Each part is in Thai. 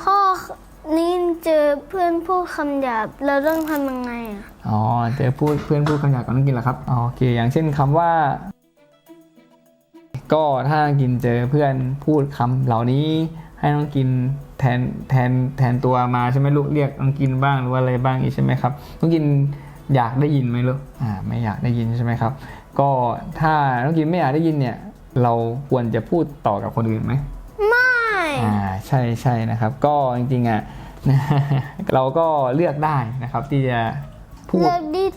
พ่อนี่เจอเพื่อนพูดคำหยาบเราต้องทำยังไงอะอ๋อเจอพูดเพื่อนพูดคำหยาบกับน้องกินเหรอครับอ๋อโอเค อย่างเช่นคำว่า ก็ถ้ากินเจอเพื่อนพูดคำเหล่านี้ ให้น้องกินแทนแทนแทนตัวมาใช่ไหมลูกเรียกน้องกินบ้างหรือว่าอะไรบ้างอีกใช่ไหมครับน้องกินอยากได้ยินไหมลูกอ่าไม่อยากได้ยินใช่ไหมครับ ก็ถ้าน้องกินไม่อยากได้ยินเนี่ย เราควรจะพูดต่อกับคนอื่นไหม อ่าใช่ใช่นะครับ ก็จริงๆอะเราก็เลือกได้นะครับที่จะพูดเลือกที่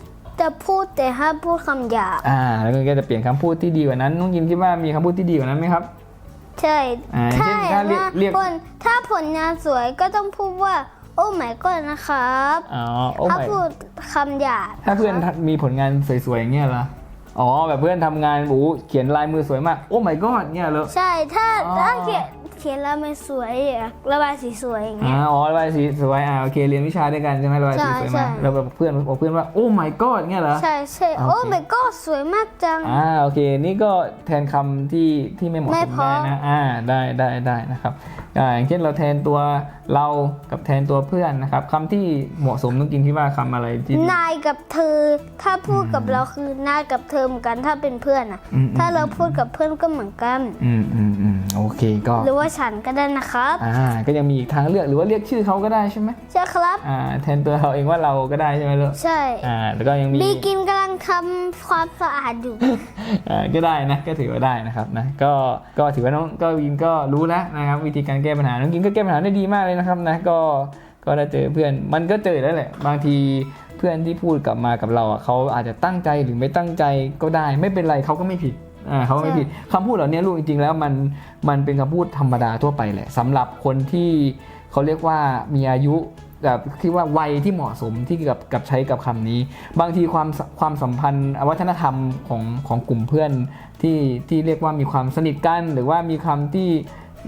จะพูดแต่ห้ามพูดคำหยาบอ่า แล้วก็จะเปลี่ยนคำพูดที่ดีกว่านั้นน้องกินคิดว่ามีคำพูดที่ดีกว่านั้นไหมครับ ใช่อ่าใช่เช่นถ้าเรียกว่าเรียกผลถ้าผลงานสวยก็ต้องพูดว่าโอ้ไม่ก็นะครับอ๋อโอ้ถ้าไม่พูดคำหยาบถ้าเพื่อนมีผลงานสวยๆอย่างเงี้ยเหรออ๋อแบบเพื่อนทำงานโอ้โหเขียนลายมือสวยมาก โอ้ my god เงี้ยเหรอใช่ถ้าอ๋อถ้า เขียนเขียนแล้วไม่สวยอะระบายสีสวยอย่างอ่าเงี้ย อ๋อระบายสีสวยอ่าโอเคเรียนวิชาด้วยกันใช่ไหมระบายสีสวยใช่มาใช่ เราแบบเพื่อนบอกเพื่อนว่าโอ้ my god เงี้ยเหรอ ใช่ใช่โอเค โอ้ไม่ก็สวยมากจัง อ่าโอเค นี่ก็แทนคำที่ที่ไม่เหมาะไม่สมพอ ได้นะอ่าได้ได้ได้นะครับอ่าอย่างเช่นเราแทนตัวเรากับแทนตัวเพื่อนนะครับคำที่เหมาะสมต้องกินที่ว่าคำอะไรที่นายกับเธอ ถ้าพูดกับเราคือนายกับเธอเหมือนกันถ้าเป็นเพื่อนอะอืม ถ้าเราพูดกับเพื่อนก็เหมือนกัน อืมอืมอืม โอเคก็หรือว่าฉันก็ได้นะครับอ่าก็ยังมีอีกทางเลือกหรือว่าเรียกชื่อเขาก็ได้ใช่ไหมใช่ครับอ่าแทนตัวเราเองว่าเราก็ได้ใช่ไหมลูกใช่อ่าแล้วก็ยังมีบีกินกำลังทำความสะอาดอยู่อ่าก็ได้นะก็ถือว่าได้นะครับนะก็ก็ถือว่าน้องก็วินก็รู้แล้วนะครับวิธีการแก้ปัญหาน้องกินก็แก้ปัญหาได้ดีมากเลยนะครับนะก็ก็ได้เจอเพื่อนมันก็เจอแล้วแหละบางทีเพื่อนที่พูดกลับมากับเราอะเขาอาจจะตั้งใจหรือไม่ตั้งใจก็ได้ ไม่เป็นไรเขาก็ไม่ผิด อ่าเขาก็ไม่ผิดคำพูดเหล่านี้ลูกจริงๆแล้วมันมันเป็นคำพูดธรรมดาทั่วไปแหละสำหรับคนที่เขาเรียกว่ามีอายุแบบคิดว่าวัยที่เหมาะสมที่กับกับใช้กับคำนี้ บางทีความสความสัมพันธ์วัฒนธรรมของของกลุ่มเพื่อนที่ที่เรียกว่ามีความสนิทกัน หรือว่ามีคำที่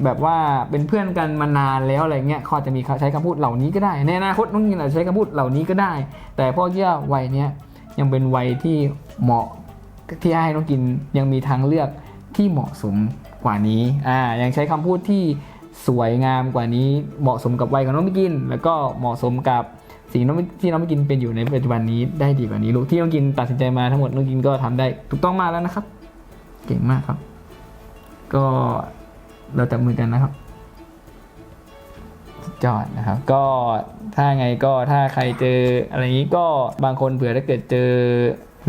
แบบว่าเป็นเพื่อนกันมานานแล้วอะไรเงี้ยเขาอาจจะมีใช้คำพูดเหล่านี้ก็ได้ในอนาคตน้องยินอาจจะใช้คำพูดเหล่านี้ก็ได้ แต่พ่อเชื่อวัยเนี้ยยังเป็นวัยที่เหมาะ ที่ให้น้องกินยังมีทางเลือกที่เหมาะสมกว่านี้อ่ายังใช้คำพูดที่สวยงามกว่านี้เหมาะสมกับวัยของน้องมิกิน แล้วก็เหมาะสมกับสิ่งที่น้องกินเป็นอยู่ในปัจจุบันนี้ได้ดีกว่านี้ลูกที่น้องกินตัดสินใจมาทั้งหมดน้องกินก็ทำได้ถูกต้องมากแล้วนะครับ เก่งมากครับ ก็เราจับมือกันนะครับสุดยอดนะครับก็ถ้าไงก็ถ้าใครเจออะไรนี้ก็บางคนเผื่อถ้าเกิดเจอ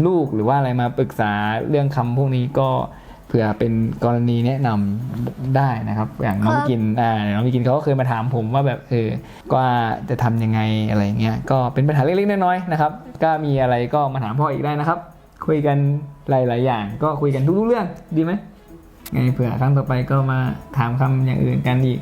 ลูกหรือว่าอะไรมาปรึกษาเรื่องคำพวกนี้ก็เผื่อเป็นกรณีแนะนำได้นะครับ อย่างน้องครับ กินอ่าน้องกินเขาก็เคยมาถามผมว่าแบบเออว่าจะทำยังไงอะไรเงี้ยก็เป็นปัญหาเล็กๆน้อยๆนะครับก็มีอะไรก็มาถามพ่ออีกได้นะครับ คุยกันหลายๆอย่าง ก็คุยกันทุกๆเรื่องดีไหมไงเผื่อครั้งต่อไปก็มาถามคำอย่างอื่นกันอีก